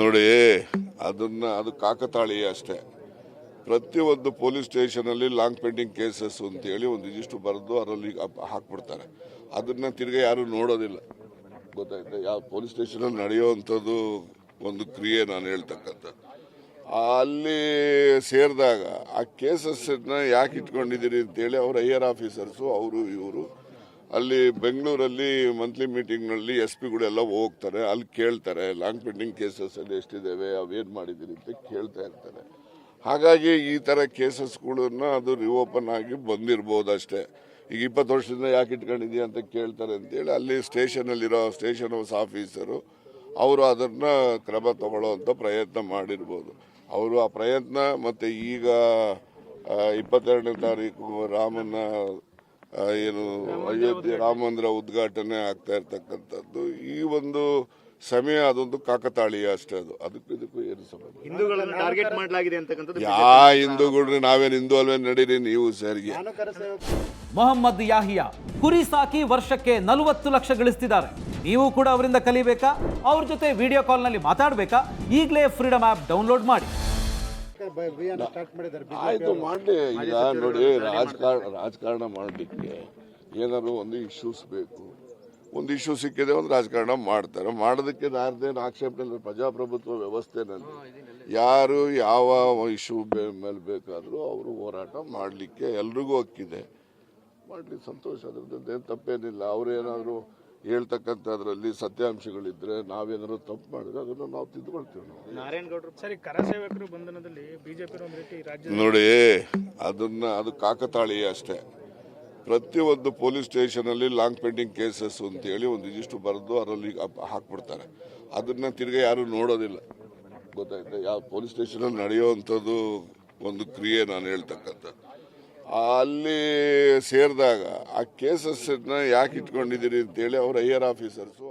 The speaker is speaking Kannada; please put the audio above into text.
ನೋಡಿ, ಅದನ್ನ ಅದು ಕಾಕತಾಳಿ ಅಷ್ಟೇ. ಪ್ರತಿಯೊಂದು ಪೊಲೀಸ್ ಸ್ಟೇಷನಲ್ಲಿ ಲಾಂಗ್ ಪೆಂಡಿಂಗ್ ಕೇಸಸ್ ಅಂತೇಳಿ ಒಂದು ಇದಿಷ್ಟು ಬರೆದು ಅದರಲ್ಲಿ ಹಾಕ್ಬಿಡ್ತಾರೆ. ಅದನ್ನ ತಿರ್ಗಿ ಯಾರು ನೋಡೋದಿಲ್ಲ. ಗೊತ್ತಾಯ್ತಾ? ಯಾವ ಪೊಲೀಸ್ ಸ್ಟೇಷನಲ್ಲಿ ನಡೆಯುವಂಥದ್ದು ಒಂದು ಕ್ರಿಯೆ ನಾನು ಹೇಳ್ತಕ್ಕಂಥ. ಅಲ್ಲಿ ಸೇರಿದಾಗ ಆ ಕೇಸಸ್ನ ಯಾಕೆ ಇಟ್ಕೊಂಡಿದ್ದೀರಿ ಅಂತೇಳಿ ಅವ್ರ ಹೈಯರ್ ಆಫೀಸರ್ಸು, ಅವರು ಇವರು ಅಲ್ಲಿ ಬೆಂಗಳೂರಲ್ಲಿ ಮಂತ್ಲಿ ಮೀಟಿಂಗ್ನಲ್ಲಿ ಎಸ್ ಪಿಗಳೆಲ್ಲ ಹೋಗ್ತಾರೆ, ಅಲ್ಲಿ ಕೇಳ್ತಾರೆ ಲಾಂಗ್ ಪೆಂಡಿಂಗ್ ಕೇಸಸ್ ಅಲ್ಲಿ ಎಷ್ಟಿದ್ದಾವೆ ಅವೇನು ಮಾಡಿದ್ದೀರಿ ಅಂತ ಕೇಳ್ತಾ ಇರ್ತಾರೆ. ಹಾಗಾಗಿ ಈ ಥರ ಕೇಸಸ್ಗಳನ್ನ ಅದು ರಿಓಪನ್ ಆಗಿ ಬಂದಿರ್ಬೋದು ಅಷ್ಟೇ. ಈಗ ಇಪ್ಪತ್ತು ವರ್ಷದಿಂದ ಯಾಕೆ ಇಟ್ಕೊಂಡಿದ್ಯಾ ಅಂತ ಕೇಳ್ತಾರೆ ಅಂತೇಳಿ ಅಲ್ಲಿ ಸ್ಟೇಷನಲ್ಲಿರೋ ಸ್ಟೇಷನ್ ಹೌಸ್ ಆಫೀಸರು ಅವರು ಅದನ್ನ ಕ್ರಮ ತಗೊಳ್ಳೋವಂಥ ಪ್ರಯತ್ನ ಮಾಡಿರ್ಬೋದು. ಅವರು ಆ ಪ್ರಯತ್ನ ಮತ್ತೆ ಈಗ ಇಪ್ಪತ್ತೆರಡನೇ ತಾರೀಕು ರಾಮನ ಏನು ಅಯೋಧ್ಯೆ ರಾಮ ಮಂದಿರ ಉದ್ಘಾಟನೆ ಆಗ್ತಾ ಇರ್ತಕ್ಕಂಥದ್ದು. ಈ ಒಂದು ಸಮಯ ಅದೊಂದು ಕಾಕತಾಳೀಯ ಅಷ್ಟೇ ಅದು. ಅದಕ್ಕೂ ಇದಕ್ಕೂ ಏನು ಸಂಬಂಧ ಹಿಂದೂಗಳನ್ನು ಟಾರ್ಗೆಟ್ ಮಾಡಲಾಗಿದೆ ಅಂತಕ್ಕಂಥದ್ದು ಯಾ ಹಿಂದೂಗಳು ನಾವೇನು ಹಿಂದೂ ಅಲ್ವೇ ನಡೀರಿ ನೀವು ಸರಿಗೆ. ಮೊಹಮ್ಮದ್ ಯಾಹಿಯಾ ಕುರಿ ಸಾಕಿ ವರ್ಷಕ್ಕೆ ನಲವತ್ತು ಲಕ್ಷ ಗಳಿಸ್ತಿದ್ದಾರೆ. ನೀವು ಕೂಡ ಅವರಿಂದ ಕಲಿಬೇಕಾ? ಅವ್ರ ಜೊತೆ ವಿಡಿಯೋ ಕಾಲ್ನಲ್ಲಿ ಮಾತಾಡಬೇಕಾ? ಈಗಲೇ ಫ್ರೀಡಮ್ ಆ್ಯಪ್ ಡೌನ್ಲೋಡ್ ಮಾಡಿ. ಆಯ್ತು ಮಾಡ್ಲಿ ಈಗ ನೋಡಿ ರಾಜಕಾರಣ ರಾಜಕಾರಣ ಮಾಡಲಿಕ್ಕೆ ಏನಾದ್ರು ಒಂದು ಇಶ್ಯೂಸ್ ಬೇಕು. ಒಂದು ಇಶ್ಯೂ ಸಿಕ್ಕಿದೆ ಒಂದು ರಾಜಕಾರಣ ಮಾಡ್ತಾರೆ. ಮಾಡೋದಕ್ಕೆ ನಾರ್ದೇನು ಆಕ್ಷೇಪಣೆ ಇಲ್ಲ ಪ್ರಜಾಪ್ರಭುತ್ವ ವ್ಯವಸ್ಥೆನಲ್ಲಿ ಯಾರು ಯಾವ ಇಶ್ಯೂ ಮೇಲೆ ಬೇಕಾದರೂ ಅವರು ಹೋರಾಟ ಮಾಡಲಿಕ್ಕೆ ಎಲ್ರಿಗೂ ಹಕ್ಕಿದೆ ಮಾಡಲಿ ಸಂತೋಷ ಅದ್ರದ್ದು ಏನು ತಪ್ಪೇನಿಲ್ಲ. ಅವ್ರು ಏನಾದರೂ ಹೇಳ್ತಕ್ಕಂಥದ್ರಲ್ಲಿ ಸತ್ಯಾಂಶಗಳಿದ್ರೆ ನಾವೇನಾದ್ರು ತಪ್ಪು ಮಾಡಿದ್ರೆ ಅದನ್ನು ನಾವು ತಿದ್ದುಕೊಳ್ತೀವಿ ನಾವು. ನಾರಾಯಣಗೌಡರು ಸರಿ ಕರಸೇವಕರು ಬಂಧನದಲ್ಲಿ ಬಿಜೆಪಿ ಒಂದು ರೀತಿ ರಾಜ್ಯ ನೋಡಿ ಅದನ್ನ ಅದು ಕಾಕತಾಳಿ ಅಷ್ಟೇ. ಪ್ರತಿಯೊಂದು ಪೊಲೀಸ್ ಸ್ಟೇಷನಲ್ಲಿ ಲಾಂಗ್ ಪೆಂಡಿಂಗ್ ಕೇಸಸ್ ಅಂತೇಳಿ ಒಂದು ಇದಿಷ್ಟು ಬರೆದು ಅದರಲ್ಲಿ ಹಾಕ್ಬಿಡ್ತಾರೆ. ಅದನ್ನ ತಿರ್ಗಿ ಯಾರು ನೋಡೋದಿಲ್ಲ. ಗೊತ್ತಾಯ್ತಾ? ಯಾವ ಪೊಲೀಸ್ ಸ್ಟೇಷನಲ್ಲಿ ನಡೆಯುವಂಥದ್ದು ಒಂದು ಕ್ರಿಯೆ ನಾನು ಹೇಳ್ತಕ್ಕಂಥ. ಅಲ್ಲಿ ಸೇರಿದಾಗ ಆ ಕೇಸಸ್ ಯಾಕೆ ಇಟ್ಕೊಂಡಿದ್ದೀರಿ ಅಂತೇಳಿ ಅವ್ರ ಹೈಯರ್ ಆಫೀಸರ್ಸು